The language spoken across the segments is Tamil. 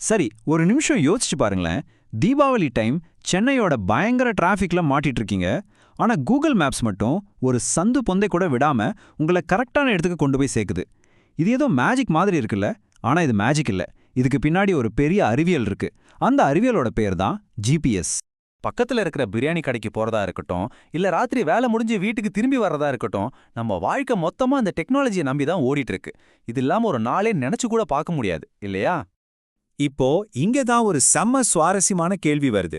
சரி ஒரு நிமிஷம் யோசிச்சு பாருங்களேன். தீபாவளி டைம் சென்னையோட பயங்கர டிராஃபிக்ல மாட்டிட்டு இருக்கீங்க ஆனா கூகுள் மேப்ஸ் மட்டும் ஒரு சந்து பொந்தை கூட விடாம உங்களை கரெக்டான இடத்துக்கு கொண்டு போய் சேர்க்குது. இது ஏதோ மேஜிக் மாதிரி இருக்குல்ல? ஆனா இது மேஜிக் இல்ல. இதுக்கு பின்னாடி ஒரு பெரிய அறிவியல் இருக்கு. அந்த அறிவியலோட பேர் தான் ஜிபிஎஸ் பக்கத்துல இருக்கிற பிரியாணி கடைக்கு போறதா இருக்கட்டும் இல்ல ராத்திரி வேலை முடிஞ்சு வீட்டுக்கு திரும்பி வர்றதா இருக்கட்டும் நம்ம வாழ்க்கை மொத்தமா அந்த டெக்னாலஜியை நம்பி தான் ஓடிட்டு இருக்கு இது இல்லாம ஒரு நாளே நினைச்சு கூட பார்க்க முடியாது இல்லையா? இப்போ இங்க தான் ஒரு செம்ம சுவாரஸ்யமான கேள்வி வருது.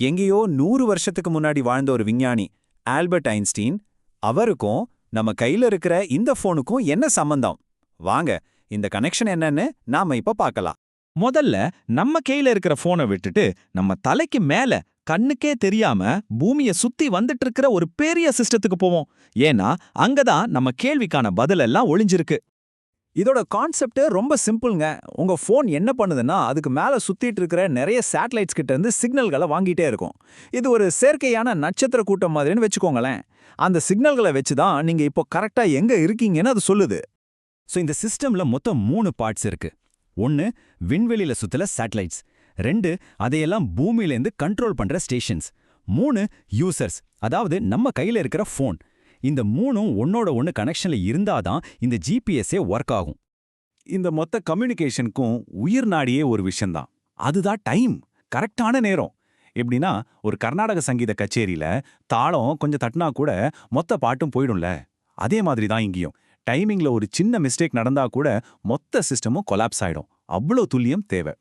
எங்கேயோ நூறு வருஷத்துக்கு முன்னாடி வாழ்ந்த ஒரு விஞ்ஞானி ஆல்பர்ட் ஐன்ஸ்டீன் அவருக்கும் நம்ம கையில இருக்கிற இந்த ஃபோனுக்கும் என்ன சம்பந்தம்? வாங்க இந்த கனெக்ஷன் என்னன்னு நாம இப்ப பார்க்கலாம். முதல்ல நம்ம கையில இருக்கிற ஃபோனை விட்டுட்டு நம்ம தலைக்கு மேல கண்ணுக்கே தெரியாம பூமிய சுத்தி வந்துட்டு இருக்கிற ஒரு பெரிய சிஸ்டத்துக்கு போவோம். ஏன்னா அங்கதான் நம்ம கேள்விக்கான பதிலெல்லாம் ஒளிஞ்சிருக்கு. இதோட கான்செப்ட் ரொம்ப சிம்பிள்ங்க உங்க ஃபோன் என்ன பண்ணுதுன்னா அதுக்கு மேல சுத்திட்டு இருக்கிற நிறைய சேட்டலைட்ஸ் கிட்ட இருந்து சிக்னல்களை வாங்கிட்டே இருக்கும். இது ஒரு செயற்கையான நட்சத்திர கூட்டம் மாதிரின்னு வச்சுக்கோங்களேன். அந்த சிக்னல்களை வச்சு தான் நீங்க இப்போ கரெக்டா எங்க இருக்கீங்கன்னு அது சொல்லுது. ஸோ இந்த சிஸ்டம்ல மொத்தம் மூணு பார்ட்ஸ் இருக்கு. ஒன்னு விண்வெளியில் சுற்றுல சேட்டலைட்ஸ் ரெண்டு அதையெல்லாம் பூமியிலேருந்து கண்ட்ரோல் பண்ற ஸ்டேஷன்ஸ் மூணு யூசர்ஸ் அதாவது நம்ம கையில இருக்கிற ஃபோன் இந்த மூணும் ஒன்னோட ஒன்னு கனெக்ஷன்ல இருந்தாதான் இந்த ஜிபிஎஸ்ஸே ஒர்க் ஆகும். இந்த மொத்த கம்யூனிகேஷனுக்கும் உயிர் நாடியே ஒரு விஷயந்தான் அதுதான் டைம் கரெக்டான நேரம். எப்படின்னா ஒரு கர்நாடக சங்கீத கச்சேரியில தாளம் கொஞ்சம் தட்டினா கூட மொத்த பாட்டும் போயிடும்ல. அதே மாதிரி தான் இங்கேயும். டைமிங்ல ஒரு சின்ன மிஸ்டேக் நடந்தா கூட மொத்த சிஸ்டமும் கொலாப்ஸ் ஆயிடும். அவ்வளோ துல்லியம் தேவை.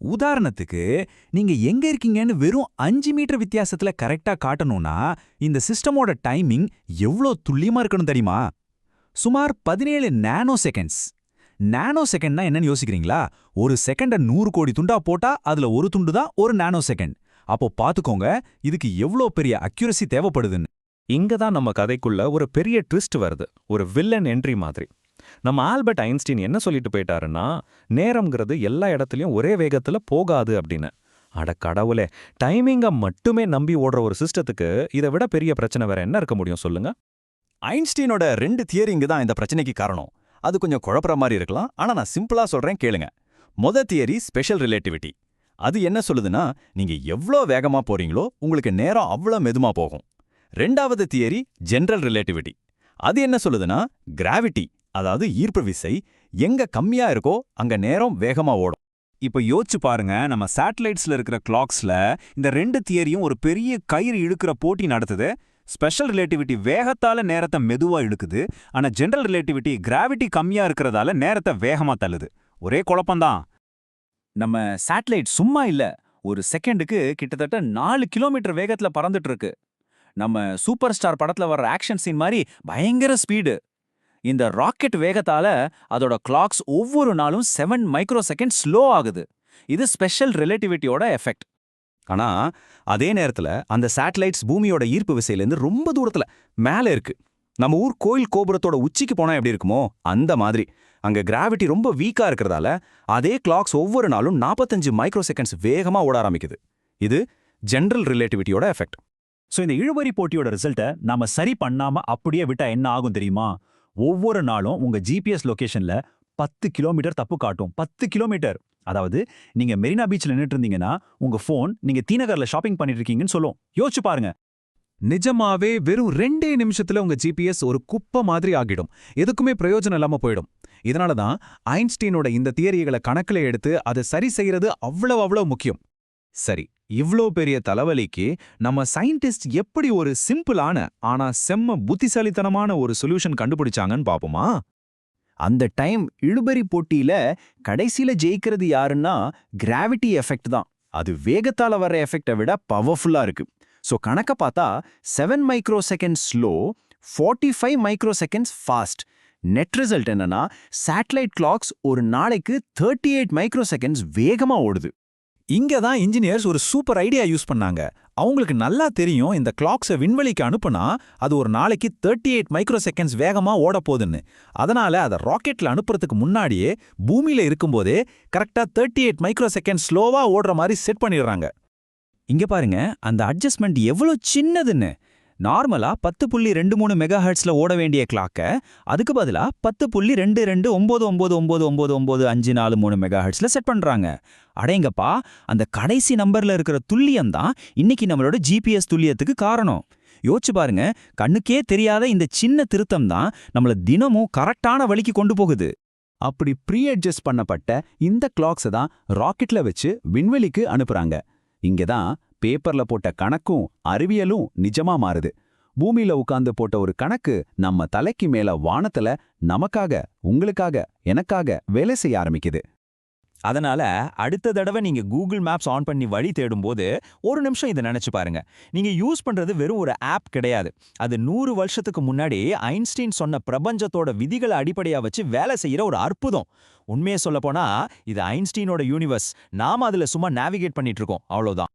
உதாரணத்துக்கு நீங்க எங்க இருக்கீங்கன்னு வெறும் அஞ்சு மீட்டர் வித்தியாசத்துல கரெக்டா காட்டணும்னா இந்த சிஸ்டமோட டைமிங் எவ்வளோ துல்லியமா இருக்கணும் தெரியுமா? சுமார் பதினேழு நானோ செகண்ட்ஸ். நானோ செகண்ட்னா என்னன்னு யோசிக்கிறீங்களா? ஒரு செகண்ட நூறு கோடி துண்டா போட்டா அதுல ஒரு துண்டு தான் ஒரு நானோ செகண்ட். அப்போ பாத்துக்கோங்க இதுக்கு எவ்வளோ பெரிய அக்யூரசி தேவைப்படுதுன்னு. இங்க தான் நம்ம கதைக்குள்ள ஒரு பெரிய ட்விஸ்ட் வருது. ஒரு வில்லன் என்ட்ரி மாதிரி. நம்ம ஆல்பர்ட் ஐன்ஸ்டீன் என்ன சொல்லிட்டு போயிட்டாருன்னா நேரம்ங்கிறது எல்லா இடத்துலயும் ஒரே வேகத்துல போகாது அப்படின்னு. அட கடவுளே டைமிங்க மட்டுமே நம்பி ஓடுற ஒரு சிஸ்டத்துக்கு இதை விட பெரிய பிரச்சனை வேற என்ன இருக்க முடியும் சொல்லுங்க? ஐன்ஸ்டீனோட ரெண்டு தியரிங்க தான் இந்த பிரச்சனைக்கு காரணம். அது கொஞ்சம் குழப்புற மாதிரி இருக்கலாம். ஆனா நான் சிம்பிளா சொல்றேன் கேளுங்க. மொத தியரி ஸ்பெஷல் ரிலேட்டிவிட்டி. அது என்ன சொல்லுதுன்னா நீங்க எவ்வளோ வேகமா போறீங்களோ உங்களுக்கு நேரம் அவ்வளோ மெதுமா போகும். ரெண்டாவது தியரி ஜென்ரல் ரிலேட்டிவிட்டி. அது என்ன சொல்லுதுன்னா கிராவிட்டி. அதாவது ஈர்ப்பு விசை எங்க கம்மியா இருக்கோ அங்க நேரம் வேகமா ஓடும். இப்போ யோசிச்சு பாருங்க நம்ம சேட்டலைட்ஸ்ல இருக்கிற கிளாக்ஸ்ல இந்த ரெண்டு தியரியும் ஒரு பெரிய கயிறு இழுக்கிற போட்டி நடத்துது. ஸ்பெஷல் ரிலேட்டிவிட்டி வேகத்தால நேரத்தை மெதுவா இழுக்குது ஆனா ஜென்ரல் ரிலேட்டிவிட்டி கிராவிட்டி கம்மியா இருக்கிறதால நேரத்தை வேகமா தள்ளுது. ஒரே குழப்பம்தான். நம்ம சேட்டலைட் சும்மா இல்ல ஒரு செகண்டுக்கு கிட்டத்தட்ட நாலு கிலோமீட்டர் வேகத்துல பறந்துட்டு இருக்கு. நம்ம சூப்பர் ஸ்டார் படத்துல வர்ற ஆக்ஷன் சீன் மாதிரி பயங்கர ஸ்பீடு. இந்த ராக்கெட் வேகத்தால அதோட கிளாக்ஸ் ஒவ்வொரு நாளும் செவன் மைக்ரோ செகண்ட் ஸ்லோ ஆகுது. இது ஸ்பெஷல் ரிலேட்டிவிட்டியோட எஃபெக்ட் ஆனா அதே நேரத்துல அந்த சேட்டலைட்ஸ் பூமியோட ஈர்ப்பு விசையிலேருந்து ரொம்ப தூரத்துல மேல இருக்கு. நம்ம ஊர் கோயில் கோபுரத்தோட உச்சிக்கு போனா எப்படி இருக்குமோ அந்த மாதிரி. அங்க கிராவிட்டி ரொம்ப வீக்கா இருக்கிறதால அதே கிளாக்ஸ் ஒவ்வொரு நாளும் நாற்பத்தஞ்சு மைக்ரோ செகண்ட்ஸ் வேகமா ஓட ஆரம்பிக்குது. இது ஜென்ரல் ரிலேட்டிவிட்டியோட எஃபெக்ட் ஸோ இந்த இழுவரி போட்டியோட ரிசல்ட்டை நாம சரி பண்ணாம அப்படியே விட்டா என்ன ஆகும் தெரியுமா? ஒவ்வொரு நாளும் உங்க ஜிபிஎஸ் லொகேஷன்ல பத்து கிலோமீட்டர் தப்பு காட்டும். பத்து கிலோமீட்டர் அதாவது நீங்க மெரினா பீச்ல நின்னுட்டு இருந்தீங்கன்னா உங்க ஃபோன் நீங்க தீநகர்ல ஷாப்பிங் பண்ணிட்டு இருக்கீங்கன்னு சொல்லும். யோசிச்சு பாருங்க. நிஜமாவே வெறும் ரெண்டே நிமிஷத்துல உங்க ஜிபிஎஸ் ஒரு குப்பை மாதிரி ஆகிடும். எதுக்குமே பிரயோஜனம் இல்லாம போயிடும். இதனால தான் ஐன்ஸ்டீனோட இந்த தியரிகளை கணக்குல எடுத்து அதை சரி செய்யறது அவ்வளவு அவ்வளவு முக்கியம். சரி இவ்ளோ பெரிய தலைவலிக்கு நம்ம சயின்டிஸ்ட் எப்படி ஒரு சிம்பிளான ஆனா செம்ம புத்திசாலித்தனமான ஒரு சொல்யூஷன் கண்டுபிடிச்சாங்கன்னு பாப்போமா? அந்த டைம் இழுபறி போட்டியில கடைசியில ஜெயிக்கிறது யாருன்னா கிராவிட்டி எஃபெக்ட் தான். அது வேகத்தால வர எஃபெக்டை விட பவர்ஃபுல்லா இருக்கு. ஸோ கணக்க பார்த்தா seven micro second slow forty five micro seconds fast net result என்னன்னா சேட்டலைட் கிளாக்ஸ் ஒரு நாளைக்கு தேர்ட்டி எயிட் மைக்ரோ செகண்ட்ஸ் வேகமா ஓடுது. இங்க தான் இன்ஜினியர்ஸ் ஒரு சூப்பர் ஐடியா யூஸ் பண்ணாங்க. அவங்களுக்கு நல்லா தெரியும் இந்த கிளாக்ஸை விண்வெளிக்கு அனுப்புனா அது ஒரு நாளைக்கு தேர்ட்டி எயிட் மைக்ரோ செகண்ட்ஸ் வேகமா ஓட போகுதுன்னு. அதனால அதை ராக்கெட்ல அனுப்புறதுக்கு முன்னாடியே பூமியில இருக்கும்போதே கரெக்டா தேர்ட்டி எயிட் மைக்ரோ செகண்ட் ஸ்லோவாக ஓடுற மாதிரி செட் பண்ணிடுறாங்க. இங்க பாருங்க அந்த அட்ஜஸ்ட்மெண்ட் எவ்வளோ சின்னதுன்னு. நார்மலா பத்து புள்ளி ரெண்டு மூணு மெகா ஹெர்ட்ஸ்ல ஓட வேண்டிய கிளாக்கை அதுக்கு பதிலா பத்து புள்ளி ரெண்டு ரெண்டு ஒம்பது ஒம்பது ஒம்பது ஒம்பது ஒம்பது அஞ்சு நாலு மூணு மெகா ஹெர்ட்ஸ்ல செட் பண்றாங்க அடேங்கப்பா அந்த கடைசி நம்பர்ல இருக்கிற துல்லியம் தான் இன்னைக்கு நம்மளோட ஜிபிஎஸ் துல்லியத்துக்கு காரணம். யோசிச்சு பாருங்க கண்ணுக்கே தெரியாத இந்த சின்ன திருத்தம் தான் நம்மள தினமும் கரெக்டான வழிக்கு கொண்டு போகுது. அப்படி ப்ரீ அட்ஜஸ்ட் பண்ணப்பட்ட இந்த கிளாக்ஸை தான் ராக்கெட்ல வச்சு விண்வெளிக்கு அனுப்புறாங்க. இங்க தான் பேப்பர்ல போட்ட கணக்கும் அறிவியலும் நிஜமா மாறுது. பூமியில உட்கார்ந்து போட்ட ஒரு கணக்கு நம்ம தலைக்கு மேல வானத்துல நமக்காக உங்களுக்காக எனக்காக வேலை செய்ய ஆரம்பிக்குது. அதனால அடுத்த தடவை நீங்க கூகுள் மேப்ஸ் ஆன் பண்ணி வழி தேடும்போது ஒரு நிமிஷம் இதை நினைச்சு பாருங்க. நீங்க யூஸ் பண்றது வெறும் ஒரு ஆப் கிடையாது. அது நூறு வருஷத்துக்கு முன்னாடி ஐன்ஸ்டீன் சொன்ன பிரபஞ்சத்தோட விதிகளை அடிப்படையா வச்சு வேலை செய்யற ஒரு அற்புதம். உண்மையை சொல்ல போனா இது ஐன்ஸ்டீனோட யூனிவர்ஸ். நாம அதுல சும்மா நேவிகேட் பண்ணிட்டு இருக்கோம். அவ்வளவுதான்.